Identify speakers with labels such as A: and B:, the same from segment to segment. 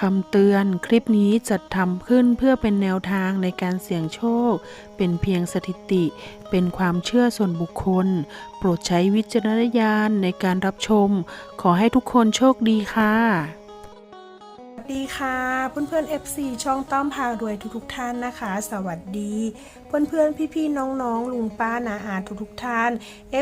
A: คำเตือนคลิปนี้จัดทำขึ้นเพื่อเป็นแนวทางในการเสี่ยงโชค เป็นเพียงสถิติ เป็นความเชื่อส่วนบุคคล โปรดใช้วิจารณญาณในการรับชม ขอให้ทุกคนโชคดีค่ะ
B: สวัสดีค่ะ เพื่อนเพื่อนๆ FC ช่องต้อมพารวยทุกๆท่านนะคะ สวัสดีเพื่อนเพื่อนๆ พี่ๆ น้องๆ ลุงป้านาอาทุกๆท่าน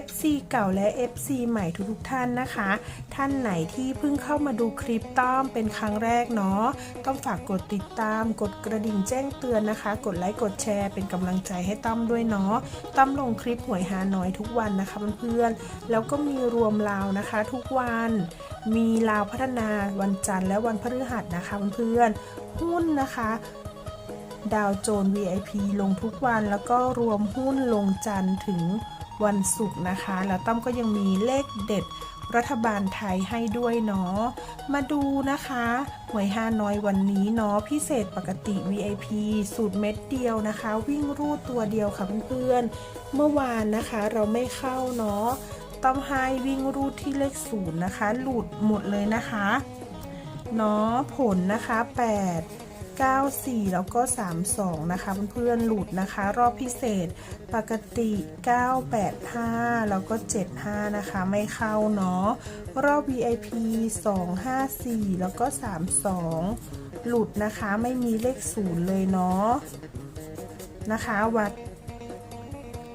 B: FC เก่าและ FC ใหม่ทุกๆท่านนะคะ ท่านไหนที่เพิ่งเข้ามาดูคลิปต้อมเป็นครั้งแรกเนาะต้องฝากกดติดตาม กดกระดิ่งแจ้งเตือนนะคะ กดไลค์กดแชร์เป็นกำลังใจให้ต้อมด้วยเนาะต้อมลงคลิปหวยหาน้อยทุกวันนะคะเพื่อนๆแล้วก็มีรวมลาวนะคะ ทุกวัน มีลาวพัฒนาวันจันทร์และวันพฤหัสนะคะเพื่อนๆหุ้นนะคะ ดาวโจน VIP ลงทุกวันแล้วก็รวมหุ้นลงจันทร์ถึงวันศุกร์นะคะ แล้วต้อมก็ยังมีเลขเด็ดรัฐบาลไทยให้ด้วยเนาะ มาดูนะคะหวยฮาน้อยวันนี้เนาะพิเศษปกติ VIP สูตรเม็ดเดียวนะคะ วิ่งรูดตัวเดียวค่ะเพื่อนๆ เมื่อวานนะคะเราไม่เข้าเนาะต้องให้วิ่งรูดที่เลขศูนย์นะคะ หลุดหมดเลยนะคะเนาะผลนะคะ 8 9 4 แล้วก็ 32 นะคะเพื่อนๆหลุดนะคะ รอบพิเศษปกติ 9 8 5 แล้วก็ 75 นะคะ ไม่เข้าเนาะรอบ VIP 2 5 4 แล้วก็ 32 หลุดนะคะไม่มีเลขศูนย์เลยเนาะนะคะวัด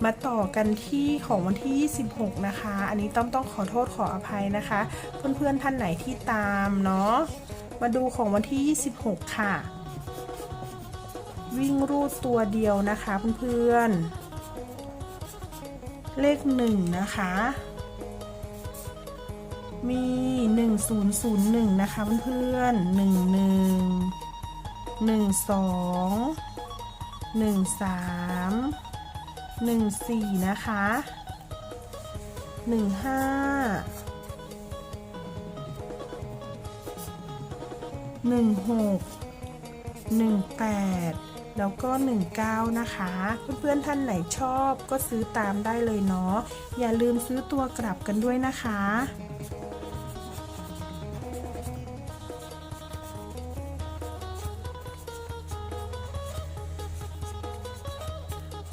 B: มาต่อกันที่ของวันที่ 26 นะคะ อันนี้ต้องต้องขอโทษขออภัยนะคะ เพื่อนๆท่านไหนที่ตามเนาะ มาดูของวันที่ 26 ค่ะ วิ่งรูดตัวเดียวนะคะเพื่อนๆ เลข1นะคะ มี 1001 นะคะเพื่อนๆ 11 12 13หนึ่งสี่นะคะหนึ่งห้าหนึ่งหกหนึ่งแปด แล้วก็หนึ่งเก้านะคะ เพื่อนๆท่านไหนชอบก็ซื้อตามได้เลยเนาะอย่าลืมซื้อตัวกลับกันด้วยนะคะ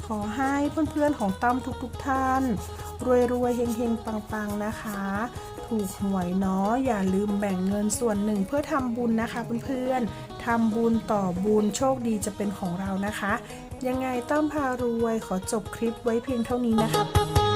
B: ขอให้เพื่อนๆของตั้มทุกๆท่าน รวยๆเฮงๆ ปังๆ นะคะ ถูกหวยเนาะอย่าลืมแบ่งเงินส่วนหนึ่งเพื่อทำบุญนะคะเพื่อนๆทำบุญต่อบุญโชคดีจะเป็นของเรานะคะ ยังไงตั้มพารวยขอจบคลิปไว้เพียงเท่านี้นะคะ